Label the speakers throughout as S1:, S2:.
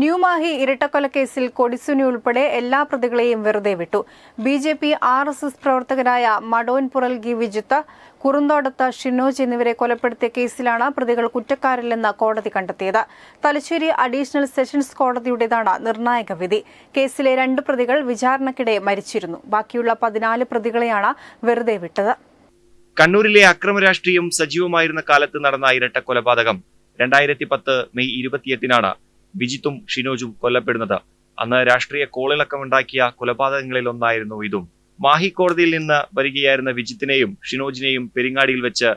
S1: ന്യൂമാഹി ഇരട്ടക്കൊലക്കേസിൽ കൊടിസുനി ഉൾപ്പെടെ എല്ലാ പ്രതികളെയും വെറുതെ വിട്ടു. B J P R S S പ്രവർത്തകരായ മഡോൻപുറൽ ഗി വിജിത്ത് കുറുന്തോടത്ത് ഷിനോജ് എന്നിവരെ കൊലപ്പെടുത്തിയ കേസിലാണ് പ്രതികൾ കുറ്റക്കാരില്ലെന്ന് കോടതി കണ്ടെത്തിയത്. തലശ്ശേരി അഡീഷണൽ സെഷൻസ് കോടതിയുടേതാണ് നിർണായക വിധി. കേസിലെ രണ്ട് പ്രതികൾ വിചാരണക്കിടെ മരിച്ചിരുന്നു. ബാക്കിയുള്ള പതിനാല് പ്രതികളെയാണ് വെറുതെ വിട്ടത്.
S2: കണ്ണൂരിലെ അക്രമ രാഷ്ട്രീയം സജീവമായിരുന്ന കാലത്ത് നടന്ന ഇരട്ട കൊലപാതകം രണ്ടായിരത്തി പത്ത് മെയ് ഇരുപത്തിയെട്ടിനാണ് വിജിത്തും ഷിനോജും കൊല്ലപ്പെടുന്നത്. അന്ന് രാഷ്ട്രീയ കോളിളക്കമുണ്ടാക്കിയ കൊലപാതകങ്ങളിൽ ഒന്നായിരുന്നു ഇതും. മാഹി കോടതിയിൽ നിന്ന് വരികയായിരുന്ന വിജിത്തിനെയും ഷിനോജിനെയും പെരിങ്ങാടിയിൽ വെച്ച്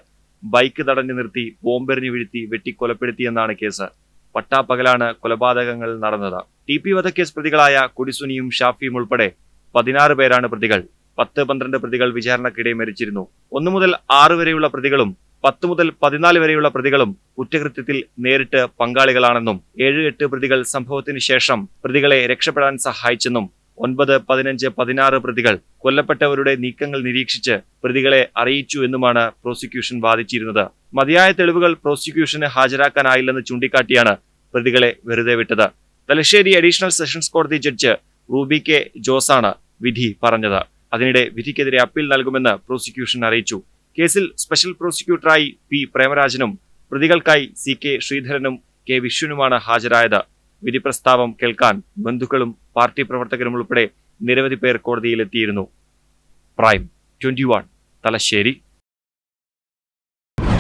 S2: ബൈക്ക് തടഞ്ഞു നിർത്തി ബോംബെറിഞ്ഞു വീഴ്ത്തി വെട്ടിക്കൊലപ്പെടുത്തിയെന്നാണ് കേസ്. പട്ടാപ്പകലാണ് കൊലപാതകങ്ങൾ നടന്നത്. ടി പി വധക്കേസ് പ്രതികളായ കുടിസുനിയും ഷാഫിയും ഉൾപ്പെടെ പതിനാറ് പേരാണ് പ്രതികൾ. പത്ത് പന്ത്രണ്ട് പ്രതികൾ വിചാരണക്കിടെ മരിച്ചിരുന്നു. ഒന്നു മുതൽ ആറ് വരെയുള്ള പ്രതികളും പത്ത് മുതൽ പതിനാല് വരെയുള്ള പ്രതികളും കുറ്റകൃത്യത്തിൽ നേരിട്ട് പങ്കാളികളാണെന്നും ഏഴ് എട്ട് പ്രതികൾ സംഭവത്തിന് ശേഷം പ്രതികളെ രക്ഷപ്പെടാൻ സഹായിച്ചെന്നും ഒൻപത് പതിനഞ്ച് പതിനാറ് പ്രതികൾ കൊല്ലപ്പെട്ടവരുടെ നീക്കങ്ങൾ നിരീക്ഷിച്ച് പ്രതികളെ അറിയിച്ചു എന്നുമാണ് പ്രോസിക്യൂഷൻ വാദിച്ചിരുന്നത്. മതിയായ തെളിവുകൾ പ്രോസിക്യൂഷന് ഹാജരാക്കാനായില്ലെന്ന് ചൂണ്ടിക്കാട്ടിയാണ് പ്രതികളെ വെറുതെ വിട്ടത്. തലശ്ശേരി അഡീഷണൽ സെഷൻസ് കോടതി ജഡ്ജ് റൂബി കെ ജോസാണ് വിധി പറഞ്ഞത്. അതിനിടെ വിധിക്കെതിരെ അപ്പീൽ നൽകുമെന്ന് പ്രോസിക്യൂഷൻ അറിയിച്ചു. കേസിൽ സ്പെഷ്യൽ പ്രോസിക്യൂട്ടറായി പി പ്രേമരാജനും പ്രതികൾക്കായി സി കെ ശ്രീധരനും കെ വിഷ്ണുനുമാണ് ഹാജരായത്. വിധി പ്രസ്താവം കേൾക്കാൻ ബന്ധുക്കളും പാർട്ടി പ്രവർത്തകരും ഉൾപ്പെടെ നിരവധി പേർ കോടതിയിലെത്തിയിരുന്നു. Prime twenty one Thalassery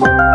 S3: Thank you.